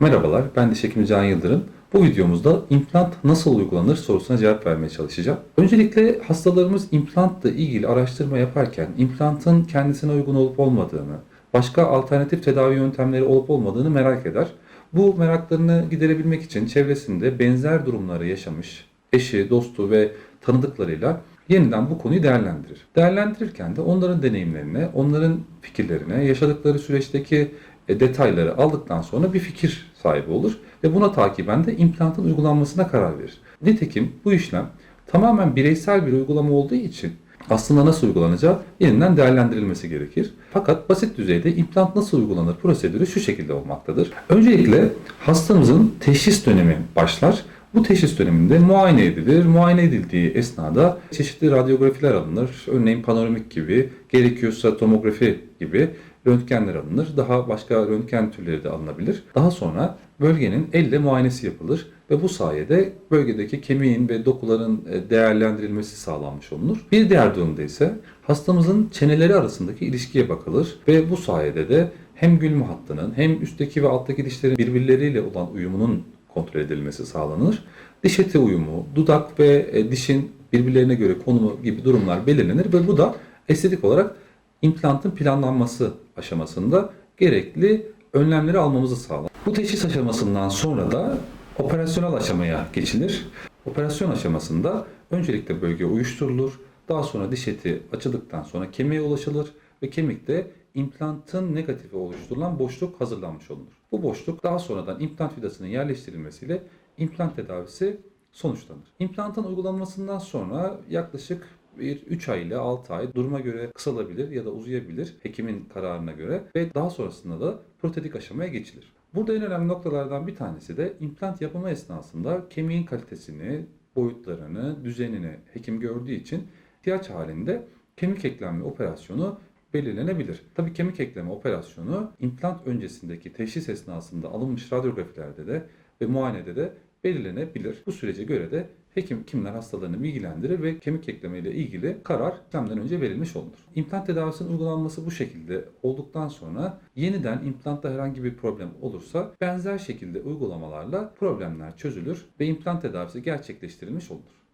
Merhabalar, ben diş hekimi Can Yıldırım. Bu videomuzda implant nasıl uygulanır sorusuna cevap vermeye çalışacağım. Öncelikle hastalarımız implantla ilgili araştırma yaparken implantın kendisine uygun olup olmadığını, başka alternatif tedavi yöntemleri olup olmadığını merak eder. Bu meraklarını giderebilmek için çevresinde benzer durumları yaşamış eşi, dostu ve tanıdıklarıyla yeniden bu konuyu değerlendirir. Değerlendirirken de onların deneyimlerine, onların fikirlerine, yaşadıkları süreçteki e, detayları aldıktan sonra bir fikir sahibi olur ve buna takiben de implantın uygulanmasına karar verir. Nitekim bu işlem tamamen bireysel bir uygulama olduğu için aslında nasıl uygulanacağı yeniden değerlendirilmesi gerekir. Fakat basit düzeyde implant nasıl uygulanır prosedürü şu şekilde olmaktadır. Öncelikle hastamızın teşhis dönemi başlar. Bu teşhis döneminde muayene edilir. Muayene edildiği esnada çeşitli radyografiler alınır. Örneğin panoramik gibi, gerekiyorsa tomografi gibi röntgenler alınır. Daha başka röntgen türleri de alınabilir. Daha sonra bölgenin elle muayenesi yapılır ve bu sayede bölgedeki kemiğin ve dokuların e, değerlendirilmesi sağlanmış olunur. Bir diğer durumda ise hastamızın çeneleri arasındaki ilişkiye bakılır ve bu sayede de hem gülme hattının hem üstteki ve alttaki dişlerin birbirleriyle olan uyumunun kontrol edilmesi sağlanır. Diş eti uyumu, dudak ve e, dişin birbirlerine göre konumu gibi durumlar belirlenir ve bu da estetik olarak implantın planlanması aşamasında gerekli önlemleri almamızı sağlar. Bu teşhis aşamasından sonra da operasyonel aşamaya geçilir. Operasyon aşamasında öncelikle bölge uyuşturulur. Daha sonra diş eti açıldıktan sonra kemiğe ulaşılır ve kemikte implantın negatifi oluşturulan boşluk hazırlanmış olunur. Bu boşluk daha sonradan implant vidasının yerleştirilmesiyle implant tedavisi sonuçlanır. Implantın uygulanmasından sonra yaklaşık bir 3 ay ile 6 ay duruma göre kısalabilir ya da uzayabilir hekimin kararına göre ve daha sonrasında da protetik aşamaya geçilir. Burada en önemli noktalardan bir tanesi de implant yapımı esnasında kemiğin kalitesini, boyutlarını, düzenini hekim gördüğü için ihtiyaç halinde kemik eklenme operasyonu belirlenebilir. Tabii kemik ekleme operasyonu implant öncesindeki teşhis esnasında alınmış radyografilerde de ve muayenede de belirlenebilir. Bu sürece göre de hekim kimler hastalarını bilgilendirir ve kemik ekleme ile ilgili karar işlemden önce verilmiş olunur. İmplant tedavisinin uygulanması bu şekilde olduktan sonra yeniden implantta herhangi bir problem olursa benzer şekilde uygulamalarla problemler çözülür ve implant tedavisi gerçekleştirilmiş olur.